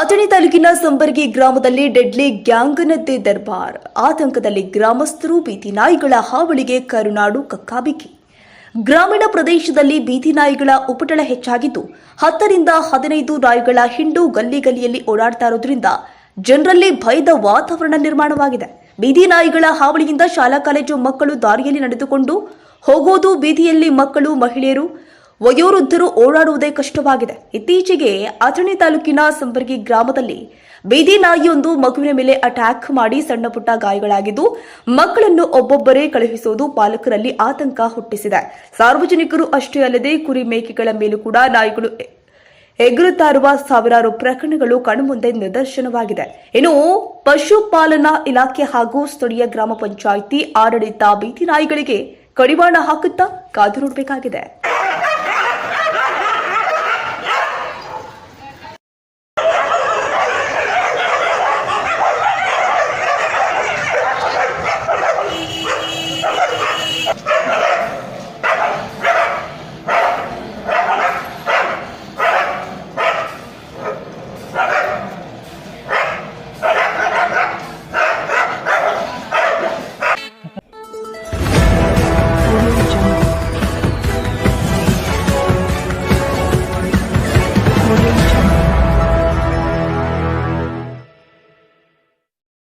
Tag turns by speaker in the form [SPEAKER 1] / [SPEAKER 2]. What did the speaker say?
[SPEAKER 1] ತಾಲೂಕಿನ ಸಂಬರ್ಗಿ ಗ್ರಾಮದಲ್ಲಿ ಡೆಡ್ಲಿ ಗ್ಯಾಂಗನದ್ದೆ ದರ್ಬಾರ್. ಆತಂಕದಲ್ಲಿ ಗ್ರಾಮಸ್ಥರು ಬೀದಿ ನಾಯಿಗಳ ಹಾವಳಿಗೆ ಕರುನಾಡು ಕಕ್ಕಾಬಿಕ್ಕಿ. ಗ್ರಾಮೀಣ ಪ್ರದೇಶದಲ್ಲಿ ಬೀದಿ ನಾಯಿಗಳ ಉಪಟಳ ಹೆಚ್ಚಾಗಿದ್ದು, ಹತ್ತರಿಂದ ಹದಿನೈದು ನಾಯಿಗಳ ಹಿಂಡು ಗಲ್ಲಿ ಗಲ್ಲಿಯಲ್ಲಿ ಓಡಾಡ್ತಾ ಇರೋದ್ರಿಂದ ಜನರಲ್ಲಿ ಭಯದ ವಾತಾವರಣ ನಿರ್ಮಾಣವಾಗಿದೆ. ಬೀದಿ ನಾಯಿಗಳ ಹಾವಳಿಯಿಂದ ಶಾಲಾ ಕಾಲೇಜು ಮಕ್ಕಳು ದಾರಿಯಲ್ಲಿ ನಡೆದುಕೊಂಡು ಹೋಗೋದು, ಬೀದಿಯಲ್ಲಿ ಮಕ್ಕಳು, ಮಹಿಳೆಯರು ವಯೋವೃದ್ಧರು ಓಡಾಡುವುದೇ ಕಷ್ಟವಾಗಿದೆ. ಇತ್ತೀಚೆಗೆ ಅಥಣಿ ತಾಲೂಕಿನ ಸಂಬರ್ಗಿ ಗ್ರಾಮದಲ್ಲಿ ಬೀದಿ ನಾಯಿಯೊಂದು ಮಗುವಿನ ಮೇಲೆ ಅಟ್ಯಾಕ್ ಮಾಡಿ ಸಣ್ಣ ಪುಟ್ಟ ಗಾಯಗಳಾಗಿದ್ದು, ಮಕ್ಕಳನ್ನು ಒಬ್ಬೊಬ್ಬರೇ ಕಳುಹಿಸುವುದು ಪಾಲಕರಲ್ಲಿ ಆತಂಕ ಹುಟ್ಟಿಸಿದೆ. ಸಾರ್ವಜನಿಕರು ಅಷ್ಟೇ ಅಲ್ಲದೆ ಕುರಿ ಮೇಕೆಗಳ ಮೇಲೂ ಕೂಡ ನಾಯಿಗಳು ಎಗುರುತ್ತಾರುವ ಸಾವಿರಾರು ಪ್ರಕರಣಗಳು ಕಣ್ಮುಂದೆ ನಿದರ್ಶನವಾಗಿದೆ. ಇನ್ನು ಪಶುಪಾಲನಾ ಇಲಾಖೆ ಹಾಗೂ ಸ್ಥಳೀಯ ಗ್ರಾಮ ಪಂಚಾಯಿತಿ ಆಡಳಿತ ಬೀದಿ ನಾಯಿಗಳಿಗೆ ಕಡಿವಾಣ ಹಾಕುತ್ತಾ ಕಾದು ನೋಡಬೇಕಾಗಿದೆ. Thank you.